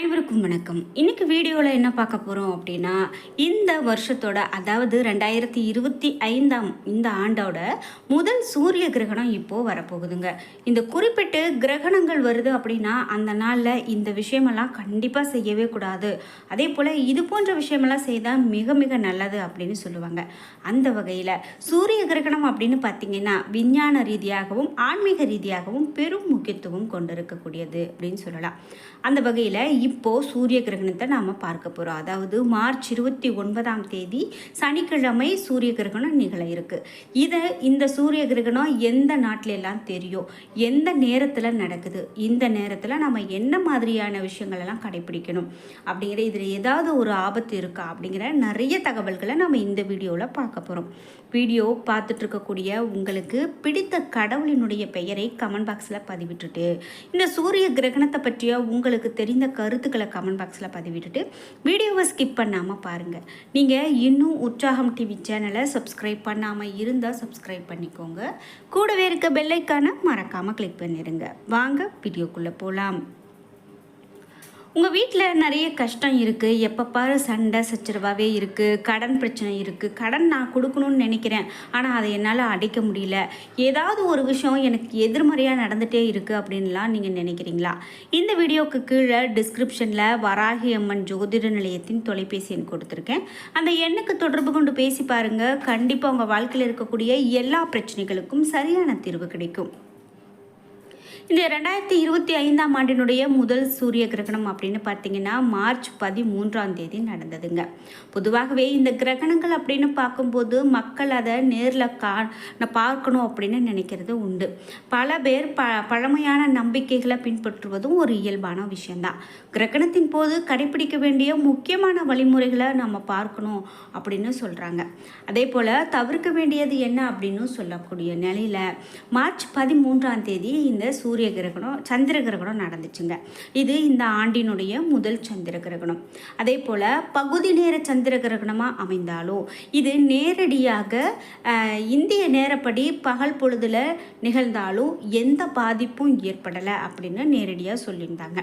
அனைவருக்கும் வணக்கம். இன்னைக்கு வீடியோவில் என்ன பார்க்க போகிறோம் அப்படின்னா இந்த வருஷத்தோட அதாவது ரெண்டாயிரத்தி இருபத்தி ஐந்தாம் இந்த ஆண்டோட முதல் சூரிய கிரகணம் இப்போது வரப்போகுதுங்க. இந்த குறிப்பிட்டு கிரகணங்கள் வருது அப்படின்னா அந்த நாளில் இந்த விஷயமெல்லாம் கண்டிப்பாக செய்யவே கூடாது. அதே போல் இது போன்ற விஷயமெல்லாம் செய்தால் மிக மிக நல்லது அப்படின்னு சொல்லுவாங்க. அந்த வகையில் சூரிய கிரகணம் அப்படின்னு பார்த்தீங்கன்னா விஞ்ஞான ரீதியாகவும் ஆன்மீக ரீதியாகவும் பெரும் முக்கியத்துவம் கொண்டிருக்கக்கூடியது அப்படின்னு சொல்லலாம். அந்த வகையில் இப்போது சூரிய கிரகணத்தை நாம் பார்க்க போகிறோம் அதாவது மார்ச் இருபத்தி ஒன்பதாம் தேதி சனிக்கிழமை சூரிய கிரகணம் நிகழ இருக்குது இதை இந்த சூரிய கிரகணம் எந்த நாட்டில எல்லாம் தெரியும்? எந்த நேரத்தில் நடக்குது? இந்த நேரத்தில் நம்ம என்ன மாதிரியான விஷயங்கள் எல்லாம் கடைபிடிக்கணும்? அப்படிங்கிற இதில் ஏதாவது ஒரு ஆபத்து இருக்கா? அப்படிங்கிற நிறைய தகவல்களை நம்ம இந்த வீடியோவில் பார்க்க போகிறோம் வீடியோ பார்த்துட்ருக்கக்கூடிய உங்களுக்கு பிடித்த கடவுளினுடைய பெயரை கமெண்ட் பாக்ஸில் பதிவிட்டுட்டு இந்த சூரிய கிரகணத்தை பற்றிய உங்கள் உங்களுக்கு தெரிந்த கருத்துக்களை கமெண்ட் பாக்ஸில் பதிவிட்டுட்டு வீடியோவை ஸ்கிப் பண்ணாமல் பாருங்கள் நீங்கள் இன்னும் உற்சாகம் டிவி சேனலை சப்ஸ்கிரைப் பண்ணாமல் இருந்தால் சப்ஸ்கிரைப் பண்ணிக்கோங்க. கூடவே இருக்க பெல்லைக்கான மறக்காமல் கிளிக் பண்ணிடுங்க வாங்க வீடியோக்குள்ளே போகலாம் உங்கள் வீட்டில் நிறைய கஷ்டம் இருக்குது எப்போ பாரு சண்டை சச்சரவாகவே இருக்குது கடன் பிரச்சனை இருக்குது கடன் நான் கொடுக்கணும்னு நினைக்கிறேன். ஆனால் அதை என்னால் அடைக்க முடியல. ஏதாவது ஒரு விஷயம் எனக்கு எதிர்மறையாக நடந்துகிட்டே இருக்குது அப்படின்லாம் நீங்கள் நினைக்கிறீங்களா? இந்த வீடியோவுக்கு கீழே டிஸ்கிரிப்ஷனில் வராகி அம்மன் ஜோதிட நிலையத்தின் தொலைபேசி எண் கொடுத்துருக்கேன். அந்த எண்ணுக்கு தொடர்பு கொண்டு பேசி பாருங்கள் கண்டிப்பாக உங்கள் வாழ்க்கையில் இருக்கக்கூடிய எல்லா பிரச்சனைகளுக்கும் சரியான தீர்வு கிடைக்கும். இந்த ரெண்டாயிரத்தி இருபத்தி ஐந்தாம் ஆண்டினுடைய முதல் சூரிய கிரகணம் அப்படின்னு பார்த்தீங்கன்னா மார்ச் பதிமூன்றாம் தேதி நடந்ததுங்க. பொதுவாகவே இந்த கிரகணங்கள் அப்படின்னு பார்க்கும்போது மக்கள் அதை நேரில் கா பார்க்கணும் அப்படின்னு நினைக்கிறது உண்டு. பல பேர் ப பழமையான நம்பிக்கைகளை பின்பற்றுவதும் ஒரு இயல்பான விஷயந்தான் கிரகணத்தின் போது கடைபிடிக்க வேண்டிய முக்கியமான வழிமுறைகளை நம்ம பார்க்கணும் அப்படின்னு சொல்கிறாங்க அதே போல் தவிர்க்க வேண்டியது என்ன அப்படின்னு சொல்லக்கூடிய நிலையில் மார்ச் பதிமூன்றாம் தேதி இந்த சூ சூரிய கிரகணம் சந்திர கிரகணம் நடந்துச்சுங்க. இது இந்த ஆண்டினுடைய முதல் சந்திர கிரகணம். அதே போல் பகுதி நேர சந்திர கிரகணமாக அமைந்தாலும் இது நேரடியாக இந்திய நேரப்படி பகல் பொழுதில் நிகழ்ந்தாலும் எந்த பாதிப்பும் ஏற்படலை அப்படின்னு நேரடியாக சொல்லியிருந்தாங்க.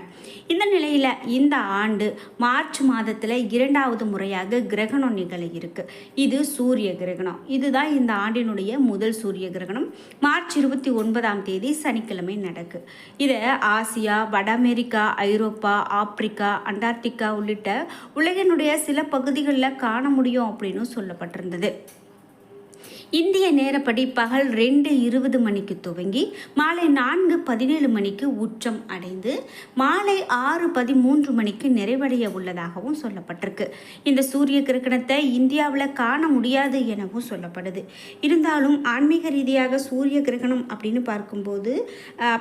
இந்த நிலையில் இந்த ஆண்டு மார்ச் மாதத்தில் இரண்டாவது முறையாக கிரகணம் நிகழ இருக்கு. இது சூரிய கிரகணம். இதுதான் இந்த ஆண்டினுடைய முதல் சூரிய கிரகணம். மார்ச் இருபத்தி ஒன்பதாம் தேதி சனிக்கிழமை நடந்தது இருக்கு இதை ஆசியா வட அமெரிக்கா ஐரோப்பா ஆப்பிரிக்கா அண்டார்டிகா உள்ளிட்ட உலகினுடைய சில பகுதிகளில் காண முடியும் அப்படின்னு சொல்லப்பட்டிருந்தது. இந்திய நேரப்படி பகல் ரெண்டு இருபது மணிக்கு துவங்கி மாலை நான்கு பதினேழு மணிக்கு உச்சம் அடைந்து மாலை ஆறு பதிமூன்று மணிக்கு நிறைவடைய உள்ளதாகவும் சொல்லப்பட்டிருக்கு. இந்த சூரிய கிரகணத்தை இந்தியாவில் காண முடியாது எனவும் சொல்லப்படுது. இருந்தாலும் ஆன்மீக ரீதியாக சூரிய கிரகணம் அப்படின்னு பார்க்கும்போது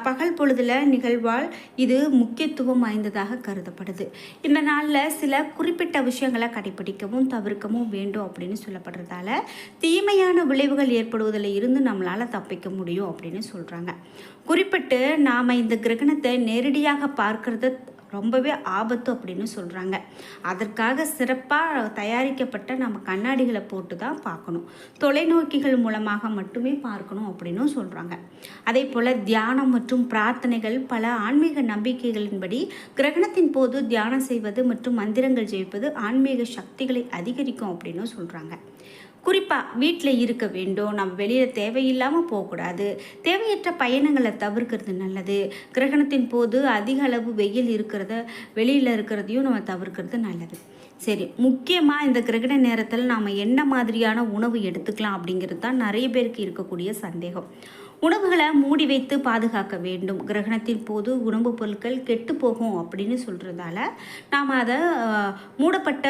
பகல் பொழுதுல நிகழ்வால் இது முக்கியத்துவம் வாய்ந்ததாக கருதப்படுது. இந்த நாளில் சில குறிப்பிட்ட விஷயங்களை கடைபிடிக்கவும் தவிர்க்கவும் வேண்டும் அப்படின்னு சொல்லப்படுறதால தீமையான விளைவுகள் ஏற்படுவதில் இருந்து நம்மளால் தப்பிக்க முடியும் அப்படின்னு சொல்கிறாங்க குறிப்பிட்டு நாம் இந்த கிரகணத்தை நேரடியாக பார்க்கறது ரொம்பவே ஆபத்து அப்படின்னு சொல்கிறாங்க அதற்காக சிறப்பாக தயாரிக்கப்பட்ட நம்ம கண்ணாடிகளை போட்டு தான் பார்க்கணும். தொலைநோக்கிகள் மூலமாக மட்டுமே பார்க்கணும் அப்படின்னு சொல்கிறாங்க அதே போல் தியானம் மற்றும் பிரார்த்தனைகள் பல ஆன்மீக நம்பிக்கைகளின்படி கிரகணத்தின் போது தியானம் செய்வது மற்றும் மந்திரங்கள் ஜெயிப்பது ஆன்மீக சக்திகளை அதிகரிக்கும் அப்படின்னு சொல்கிறாங்க குறிப்பாக வீட்டில் இருக்க வேண்டும். நம்ம வெளியில் தேவையில்லாமல் போகக்கூடாது. தேவையற்ற பயணங்களை தவிர்க்கிறது நல்லது. கிரகணத்தின் போது அதிக அளவு வெயில் இருக்கிறத வெளியில் இருக்கிறதையும் நம்ம தவிர்க்கிறது நல்லது. சரி முக்கியமாக இந்த கிரகண நேரத்தில் நாம் என்ன மாதிரியான உணவு எடுத்துக்கலாம் அப்படிங்கிறது தான் நிறைய பேருக்கு இருக்கக்கூடிய சந்தேகம். உணவுகளை மூடி வைத்து பாதுகாக்க வேண்டும். கிரகணத்தின் போது உணவுப் பொருட்கள் கெட்டு போகும் அப்படின்னு சொல்கிறதால நாம் அதை மூடப்பட்ட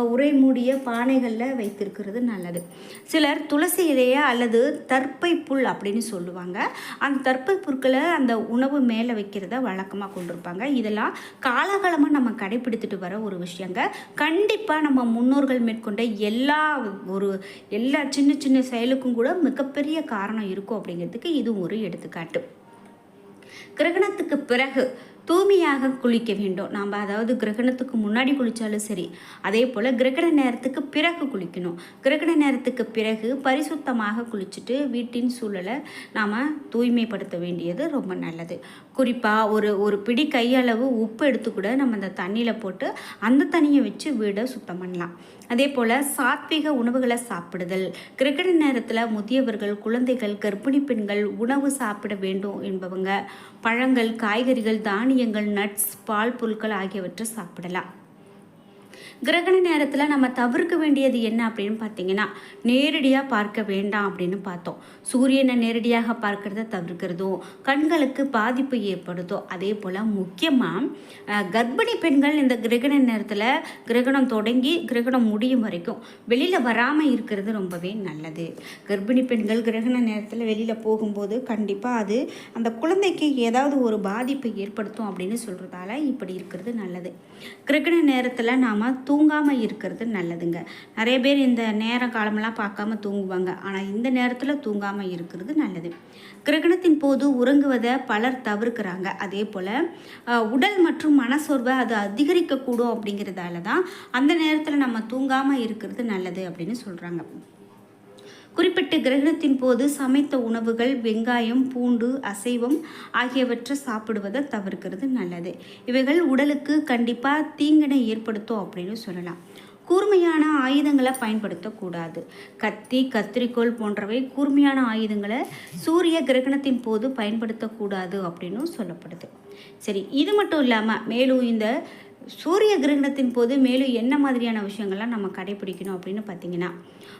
உரை மூடிய பானைகளில் வைத்திருக்கிறது நல்லது. சிலர் துளசி இலையை அல்லது தற்பை புல் அப்படின்னு சொல்லுவாங்க. அந்த தற்பை புற்களை அந்த உணவு மேலே வைக்கிறத வழக்கமாக கொண்டிருப்பாங்க. இதெல்லாம் காலகாலமாக நம்ம கடைபிடித்துட்டு வர ஒரு விஷயங்க. கண்டிப்பாக நம்ம முன்னோர்கள் மேற்கொண்ட எல்லா ஒரு எல்லா சின்ன சின்ன செயலுக்கும் கூட மிகப்பெரிய காரணம் இருக்கும் அப்படிங்கிறதுக்கு இது ஒரு எடுத்துக்காட்டு. கிரகணத்துக்கு பிறகு தூய்மையாக குளிக்க வேண்டும். நாம் அதாவது கிரகணத்துக்கு முன்னாடி குளித்தாலும் சரி அதே போல் கிரகண நேரத்துக்கு பிறகு குளிக்கணும். கிரகண நேரத்துக்கு பிறகு பரிசுத்தமாக குளிச்சுட்டு வீட்டின் சூழலை நாம் தூய்மைப்படுத்த வேண்டியது ரொம்ப நல்லது. குறிப்பாக ஒரு ஒரு பிடி கையளவு உப்பு எடுத்து கூட நம்ம அந்த தண்ணியில் போட்டு அந்த தண்ணியை வச்சு வீடை சுத்தம் பண்ணலாம். அதே போல் சாத்விக உணவுகளை சாப்பிடுதல். கிரிக்கெட் நேரத்தில் முதியவர்கள் குழந்தைகள் கர்ப்பிணி பெண்கள் உணவு சாப்பிட வேண்டும் என்பவங்க. பழங்கள் காய்கறிகள் தானியங்கள் நட்ஸ் பால் பொருட்கள் ஆகியவற்றை சாப்பிடலாம். கிரகண நேரத்தில் நம்ம தவிர்க்க வேண்டியது என்ன அப்படின்னு பார்த்தீங்கன்னா நேரடியாக பார்க்க வேண்டாம் அப்படின்னு பார்த்தோம். சூரியனை நேரடியாக பார்க்கறத தவிர்க்கிறதும் கண்களுக்கு பாதிப்பு ஏற்படுதோ அதே போல் முக்கியமாக கர்ப்பிணி பெண்கள் இந்த கிரகண நேரத்தில் கிரகணம் தொடங்கி கிரகணம் முடியும் வரைக்கும் வெளியில் வராமல் இருக்கிறது ரொம்பவே நல்லது. கர்ப்பிணி பெண்கள் கிரகண நேரத்தில் வெளியில் போகும்போது கண்டிப்பாக அது அந்த குழந்தைக்கு ஏதாவது ஒரு பாதிப்பை ஏற்படுத்தும் அப்படின்னு சொல்கிறதால இப்படி இருக்கிறது நல்லது. கிரகண நேரத்தில் நாம் தூங்காமல் இருக்கிறது நல்லதுங்க. நிறைய பேர் இந்த நேரம் காலமெல்லாம் பார்க்காம தூங்குவாங்க. ஆனால் இந்த நேரத்தில் தூங்காமல் இருக்கிறது நல்லது. கிரகணத்தின் போது உறங்குவதை பலர் தவிர்க்கிறாங்க. அதே போல் உடல் மற்றும் மனசோர்வை அது அதிகரிக்கக்கூடும் அப்படிங்கிறதால தான் அந்த நேரத்தில் நம்ம தூங்காமல் இருக்கிறது நல்லது அப்படின்னு சொல்கிறாங்க குறிப்பிட்ட கிரகணத்தின் போது சமைத்த உணவுகள் வெங்காயம் பூண்டு அசைவம் ஆகியவற்றை சாப்பிடுவதை தவிர்க்கிறது நல்லது. இவைகள் உடலுக்கு கண்டிப்பாக தீங்கினை ஏற்படுத்தும் அப்படின்னு சொல்லலாம். கூர்மையான ஆயுதங்களை பயன்படுத்தக்கூடாது. கத்தி கத்திரிக்கோள் போன்றவை கூர்மையான ஆயுதங்களை சூரிய கிரகணத்தின் போது பயன்படுத்தக்கூடாது அப்படின்னு சொல்லப்படுது. சரி இது மட்டும் இல்லாமல் மேலும் இந்த சூரிய கிரகணத்தின் போது மேலும் என்ன மாதிரியான விஷயங்கள்லாம் நம்ம கடைபிடிக்கணும் அப்படின்னு பார்த்தீங்கன்னா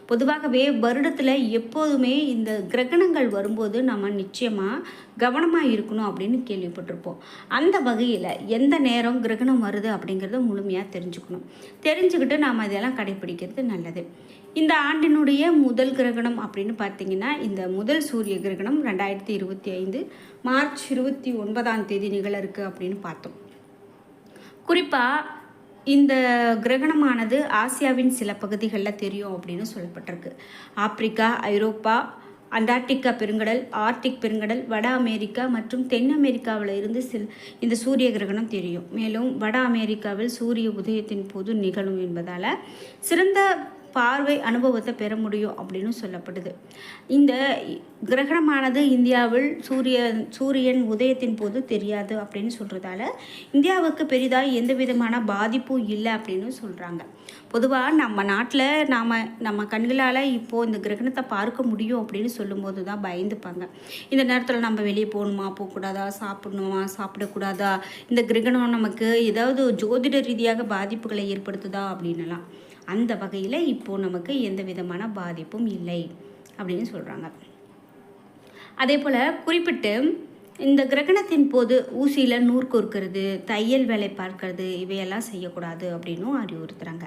பொதுவாகவே வருடத்தில் எப்போதுமே இந்த கிரகணங்கள் வரும்போது நம்ம நிச்சயமாக கவனமாக இருக்கணும் அப்படின்னு கேள்விப்பட்டிருப்போம். அந்த வகையில் எந்த நேரம் கிரகணம் வருது அப்படிங்கிறத முழுமையாக தெரிஞ்சுக்கணும். தெரிஞ்சுக்கிட்டு நாம் இதெல்லாம் கடைபிடிக்கிறது நல்லது. இந்த ஆண்டினுடைய முதல் கிரகணம் அப்படின்னு பார்த்தீங்கன்னா இந்த முதல் சூரிய கிரகணம் ரெண்டாயிரத்தி இருபத்தி ஐந்து மார்ச் இருபத்தி ஒன்பதாம் தேதி நிகழ இருக்குது அப்படின்னு பார்த்தோம். குறிப்பாக இந்த கிரகணமானது ஆசியாவின் சில பகுதிகளில் தெரியும் அப்படின்னு சொல்லப்பட்டிருக்கு. ஆப்பிரிக்கா ஐரோப்பா அண்டார்டிகா பெருங்கடல் ஆர்டிக் பெருங்கடல் வட அமெரிக்கா மற்றும் தென் அமெரிக்காவில் இருந்து சில இந்த சூரிய கிரகணம் தெரியும். மேலும் வட அமெரிக்காவில் சூரிய உதயத்தின் போது நிகழும் என்பதால் சிறந்த பார்வை அனுபவத்தை பெற முடியும் அப்படின்னு சொல்லப்படுது. இந்த கிரகணமானது இந்தியாவில் சூரிய சூரியன் உதயத்தின் போது தெரியாது அப்படின்னு சொல்கிறதால இந்தியாவுக்கு பெரிதாக எந்த விதமான பாதிப்பும் இல்லை அப்படின்னு சொல்கிறாங்க பொதுவாக நம்ம நாட்டில் நாம் நம்ம கண்களால் இப்போது இந்த கிரகணத்தை பார்க்க முடியும் அப்படின்னு சொல்லும்போது தான் பயந்துப்பாங்க. இந்த நேரத்தில் நம்ம வெளியே போகணுமா போகக்கூடாதா சாப்பிடணுமா சாப்பிடக்கூடாதா? இந்த கிரகணம் நமக்கு ஏதாவது ஜோதிட ரீதியாக பாதிப்புகளை ஏற்படுத்துதா அப்படின்லாம் அந்த வகையில் இப்போது நமக்கு எந்த விதமான பாதிப்பும் இல்லை அப்படின்னு சொல்கிறாங்க அதே போல் குறிப்பிட்டு இந்த கிரகணத்தின் போது ஊசியில் நூறு கோர்க்கிறது தையல் வேலை பார்க்கறது இவையெல்லாம் செய்யக்கூடாது அப்படின்னும் அறிவுறுத்துகிறாங்க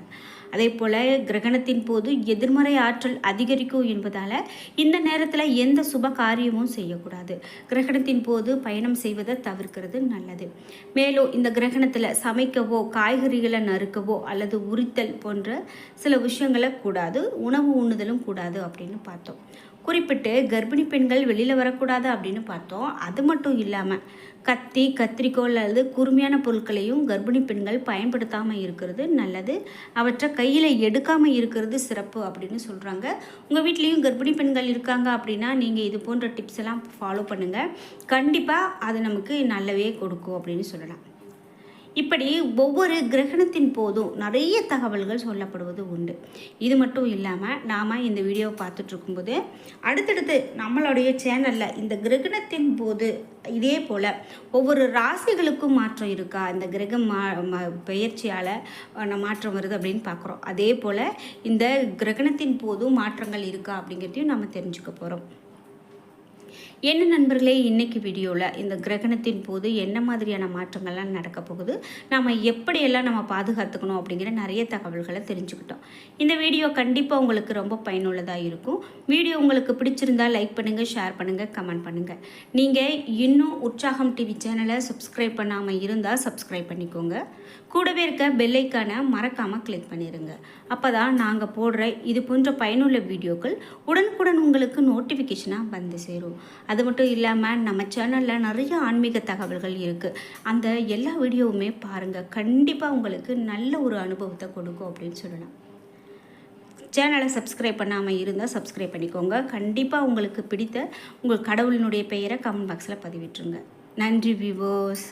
அதே போல் கிரகணத்தின் போது எதிர்மறை ஆற்றல் அதிகரிக்கும் என்பதால் இந்த நேரத்தில் எந்த சுப காரியமும் செய்யக்கூடாது. கிரகணத்தின் போது பயணம் செய்வதை தவிர்க்கிறது நல்லது. மேலும் இந்த கிரகணத்தில் சமைக்கவோ காய்கறிகளை நறுக்கவோ அல்லது உரித்தல் போன்ற சில விஷயங்களை கூடாது உணவு உண்ணுதலும் கூடாது அப்படின்னு பார்த்தோம். குறிப்பிட்டு கர்ப்பிணி பெண்கள் வெளியில் வரக்கூடாது அப்படின்னு பார்த்தோம். அது மட்டும் இல்லாமல் கத்தி கத்திரிக்கோள் அல்லது குறுமையான பொருட்களையும் கர்ப்பிணி பெண்கள் பயன்படுத்தாமல் இருக்கிறது நல்லது. அவற்றை கையில் எடுக்காமல் இருக்கிறது சிறப்பு அப்படின்னு சொல்கிறாங்க உங்கள் வீட்லேயும் கர்ப்பிணி பெண்கள் இருக்காங்க அப்படின்னா நீங்கள் இது போன்ற டிப்ஸ் எல்லாம் ஃபாலோ பண்ணுங்கள் கண்டிப்பாக அது நமக்கு நல்லவே கொடுக்கும் அப்படின்னு சொல்லலாம். இப்படி ஒவ்வொரு கிரகணத்தின் போதும் நிறைய தகவல்கள் சொல்லப்படுவது உண்டு. இது மட்டும் இல்லாமல் நாம் இந்த வீடியோவை பார்த்துட்ருக்கும்போது அடுத்தடுத்து நம்மளுடைய சேனலில் இந்த கிரகணத்தின் போது இதே போல் ஒவ்வொரு ராசிகளுக்கும் மாற்றம் இருக்கா? இந்த கிரகம் மா பெயர்ச்சியால் மாற்றம் வருது அப்படின்னு பார்க்குறோம். அதே போல் இந்த கிரகணத்தின் போதும் மாற்றங்கள் இருக்கா அப்படிங்கிறதையும் நம்ம தெரிஞ்சுக்க போகிறோம் என்ன நண்பர்களே இன்றைக்கி வீடியோவில் இந்த கிரகணத்தின் போது என்ன மாதிரியான மாற்றங்கள்லாம் நடக்க போகுது? நம்ம எப்படியெல்லாம் நம்ம பாதுகாத்துக்கணும் அப்படிங்கிற நிறைய தகவல்களை தெரிஞ்சுக்கிட்டோம். இந்த வீடியோ கண்டிப்பாக உங்களுக்கு ரொம்ப பயனுள்ளதாக இருக்கும். வீடியோ உங்களுக்கு பிடிச்சிருந்தால் லைக் பண்ணுங்கள் ஷேர் பண்ணுங்கள் கமெண்ட் பண்ணுங்கள் நீங்கள் இன்னும் உற்சாகம் டிவி சேனலை சப்ஸ்கிரைப் பண்ணாமல் இருந்தால் சப்ஸ்கிரைப் பண்ணிக்கோங்க. கூடவே இருக்க பெல்லைக்கான மறக்காமல் கிளிக் பண்ணிடுங்க அப்போ தான் நாங்கள் போடுற இது போன்ற பயனுள்ள வீடியோக்கள் உடனுக்குடன் உங்களுக்கு நோட்டிஃபிகேஷனாக வந்து சேரும். அது மட்டும் இல்லாமல் நம்ம சேனலில் நிறைய ஆன்மீக தகவல்கள் இருக்குது அந்த எல்லா வீடியோவுமே பாருங்கள் கண்டிப்பாக உங்களுக்கு நல்ல ஒரு அனுபவத்தை கொடுக்கும் அப்படின்னு சொல்லலாம். சேனலை சப்ஸ்கிரைப் பண்ணாமல் இருந்தால் சப்ஸ்கிரைப் பண்ணிக்கோங்க. கண்டிப்பாக உங்களுக்கு பிடித்த உங்கள் கடவுளினுடைய பெயரை கமெண்ட் பாக்ஸில் பதிவிட்டுருங்க. நன்றி விவோஸ்